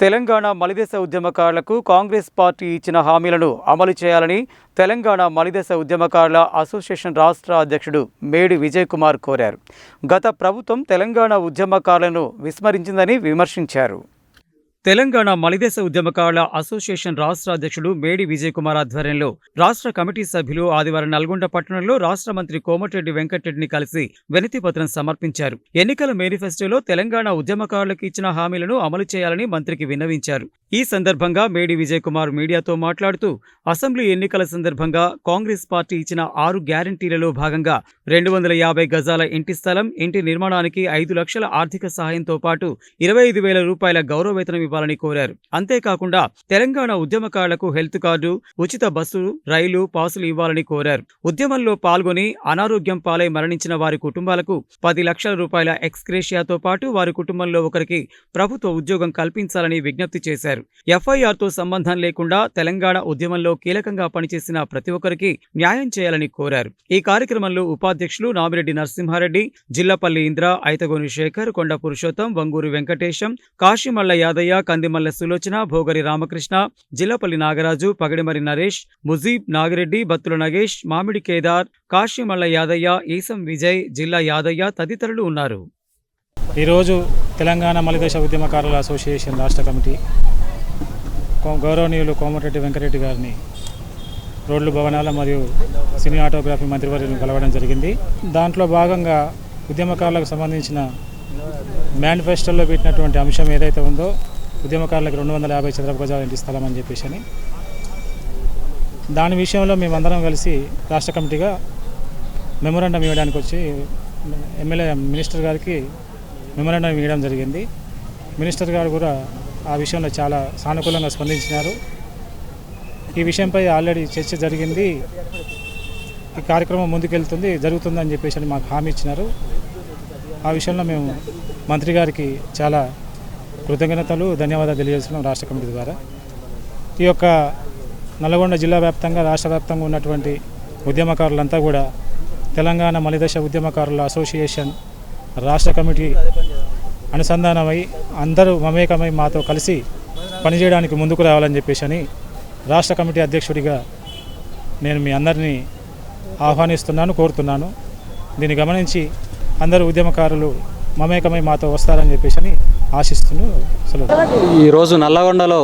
తెలంగాణ మలిదశ ఉద్యమకారులకు కాంగ్రెస్ పార్టీ ఇచ్చిన హామీలను అమలు చేయాలని తెలంగాణ మలిదశ ఉద్యమకారుల అసోసియేషన్ రాష్ట్ర అధ్యక్షుడు మేడి విజయ్ కుమార్ కోరారు. గత ప్రభుత్వం తెలంగాణ ఉద్యమకారులను విస్మరించిందని విమర్శించారు. తెలంగాణ మలిదేశ ఉద్యమకారుల అసోసియేషన్ రాష్ట్ర అధ్యక్షుడు మేడి విజయ్ కుమార్ ఆధ్వర్యంలో రాష్ట్ర కమిటీ సభ్యులు ఆదివారం నల్గొండ పట్టణంలో రాష్ట్ర మంత్రి కోమటిరెడ్డి వెంకటరెడ్డిని కలిసి వినతిపత్రం సమర్పించారు. ఎన్నికల మేనిఫెస్టోలో తెలంగాణ ఉద్యమకారులకు ఇచ్చిన హామీలను అమలు చేయాలని మంత్రికి విన్నవించారు. ఈ సందర్భంగా మేడి విజయ్ కుమార్ మీడియాతో మాట్లాడుతూ అసెంబ్లీ ఎన్నికల సందర్భంగా కాంగ్రెస్ పార్టీ ఇచ్చిన ఆరు గ్యారంటీలలో భాగంగా రెండు వందల యాభై గజాల ఇంటి స్థలం ఇంటి నిర్మాణానికి ఐదు లక్షల ఆర్థిక సహాయంతో పాటు ఇరవై ఐదు వేల రూపాయల గౌరవ వేతనం ఇవ్వాలని కోరారు. అంతేకాకుండా తెలంగాణ ఉద్యమకారులకు హెల్త్ కార్డు ఉచిత బస్సు రైలు పాసులు ఇవ్వాలని కోరారు. ఉద్యమంలో పాల్గొని అనారోగ్యం పాలై మరణించిన వారి కుటుంబాలకు పది లక్షల రూపాయల ఎక్స్క్రేషియాతో పాటు వారి కుటుంబంలో ఒకరికి ప్రభుత్వ ఉద్యోగం కల్పించాలని విజ్ఞప్తి చేశారు. ఎఫ్ఐఆర్తో సంబంధం లేకుండా తెలంగాణ ఉద్యమంలో కీలకంగా పనిచేసిన ప్రతి ఒక్కరికి న్యాయం చేయాలని కోరారు. ఈ కార్యక్రమంలో ఉపాధ్యక్షులు నామిరెడ్డి నరసింహారెడ్డి జిల్లపల్లి ఇంద్ర ఐతగోని శేఖర్ కొండ పురుషోత్తం వంగూరు వెంకటేశం కాశీమల్ల యాదయ్య కందిమల్ల సులోచన భోగరి రామకృష్ణ జిల్లపల్లి నాగరాజు పగడిమరి నరేష్ ముజీబ్ నాగిరెడ్డి బత్తుల నగేష్ మామిడి కేదార్ కాశీమల్ల యాదయ్య ఈసం విజయ్ జిల్లా యాదయ్య తదితరులు ఉన్నారు. ఈరోజు తెలంగాణ మలిదశ ఉద్యమకారుల అసోసియేషన్ రాష్ట్ర కమిటీ గౌరవనీయులు కోమటిరెడ్డి వెంకరెడ్డి గారిని రోడ్లు భవనాల మరియు సినీ ఆటోగ్రఫీ మంత్రివర్యులను కలవడం జరిగింది. దాంట్లో భాగంగా ఉద్యమకారులకు సంబంధించిన మేనిఫెస్టోలో పెట్టినటువంటి అంశం ఏదైతే ఉందో ఉద్యమకారులకు రెండు వందల యాభై చదరపు గజాల ఇంటి స్థలం అని చెప్పేసి అని. దాని విషయంలో మేమందరం కలిసి రాష్ట్ర కమిటీగా మెమోరాండం ఇవ్వడానికి వచ్చి ఎమ్మెల్యే మినిస్టర్ గారికి మెమోరాండం ఇవ్వడం జరిగింది. మినిస్టర్ గారు కూడా ఆ విషయంలో చాలా సానుకూలంగా స్పందించినారు. ఈ విషయంపై ఆల్రెడీ చర్చ జరిగింది. ఈ కార్యక్రమం ముందుకెళ్తుంది జరుగుతుందని చెప్పేసి అని మాకు హామీ ఇచ్చినారు. ఆ విషయంలో మేము మంత్రి గారికి చాలా కృతజ్ఞతలు ధన్యవాదాలు తెలియజేస్తున్నాం రాష్ట్ర కమిటీ ద్వారా. ఈ యొక్క నల్గొండ జిల్లా వ్యాప్తంగా రాష్ట్ర వ్యాప్తంగా ఉన్నటువంటి ఉద్యమకారులంతా కూడా తెలంగాణ మలిదశ ఉద్యమకారుల అసోసియేషన్ రాష్ట్ర కమిటీ అనుసంధానమై అందరూ మమేకమై మాతో కలిసి పనిచేయడానికి ముందుకు రావాలని చెప్పేసి అని రాష్ట్ర కమిటీ అధ్యక్షుడిగా నేను మీ అందరినీ ఆహ్వానిస్తున్నాను కోరుతున్నాను. దీన్ని గమనించి అందరూ ఉద్యమకారులు మమేకమై మాతో వస్తారని చెప్పేసి అని ఆశిస్తూ సెలవు. ఈరోజు నల్లగొండలో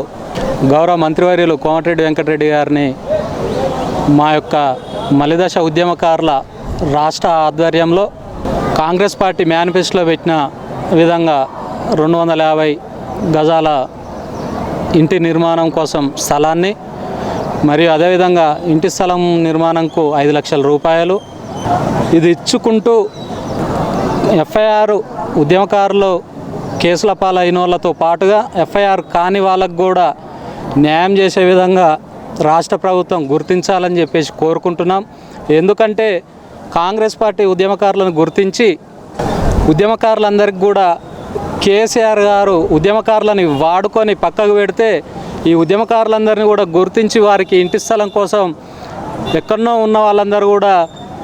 గౌరవ మంత్రివర్యులు కోమటిరెడ్డి వెంకటరెడ్డి గారిని మా యొక్క మలిదశ ఉద్యమకారుల రాష్ట్ర ఆధ్వర్యంలో కాంగ్రెస్ పార్టీ మేనిఫెస్టోలో పెట్టిన విధంగా రెండు వందల యాభై గజాల ఇంటి నిర్మాణం కోసం స్థలాన్ని మరియు అదేవిధంగా ఇంటి స్థలం నిర్మాణంకు ఐదు లక్షల రూపాయలు. ఇది ఇచ్చుకుంటూ ఎఫ్ఐఆర్ ఉద్యమకారులు కేసుల పాలైన వాళ్ళతో పాటుగా ఎఫ్ఐఆర్ కాని వాళ్ళకు కూడా న్యాయం చేసే విధంగా రాష్ట్ర ప్రభుత్వం గుర్తించాలని చెప్పేసి కోరుకుంటున్నాం. ఎందుకంటే కాంగ్రెస్ పార్టీ ఉద్యమకారులను గుర్తించి ఉద్యమకారులందరికీ కూడా కేసీఆర్ గారు ఉద్యమకారులని వాడుకొని పక్కకు పెడితే ఈ ఉద్యమకారులందరినీ కూడా గుర్తించి వారికి ఇంటి స్థలం కోసం ఎక్కడో ఉన్న వాళ్ళందరూ కూడా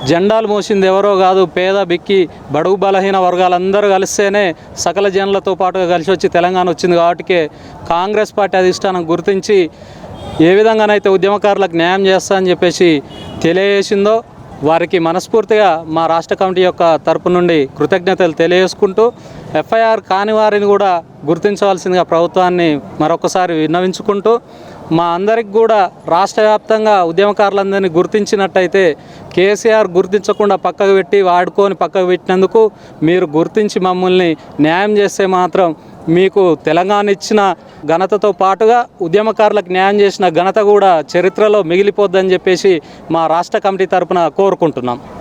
జెండాలు మోసింది ఎవరో కాదు పేద బిక్కి బడుగు బలహీన వర్గాలందరూ కలిస్తేనే సకల జనులతో పాటుగా కలిసి వచ్చి తెలంగాణ వచ్చింది కాబట్టి కాంగ్రెస్ పార్టీ అధిష్టానం గుర్తించి ఏ విధంగానైతే ఉద్యమకారులకు న్యాయం చేస్తా అని చెప్పేసి తెలియజేసిందో వారికి మనస్ఫూర్తిగా మా రాష్ట్ర కమిటీ యొక్క తరపు నుండి కృతజ్ఞతలు తెలియజేసుకుంటూ ఎఫ్ఐఆర్ కాని వారిని కూడా గుర్తించవలసిందిగా ప్రభుత్వాన్ని మరొకసారి విన్నవించుకుంటూ మా అందరికి కూడా రాష్ట్ర వ్యాప్తంగా ఉద్యమకారులందరినీ గుర్తించినట్టయితే కేసీఆర్ గుర్తించకుండా పక్కకు పెట్టి వాడుకొని పక్కకు పెట్టినందుకు మీరు గుర్తించి మమ్మల్ని న్యాయం చేస్తే మాత్రం మీకు తెలంగాణ ఇచ్చిన ఘనతతో పాటుగా ఉద్యమకారులకు న్యాయం చేసిన ఘనత కూడా చరిత్రలో మిగిలిపోద్దని చెప్పేసి మా రాష్ట్ర కమిటీ తరపున కోరుకుంటున్నాం.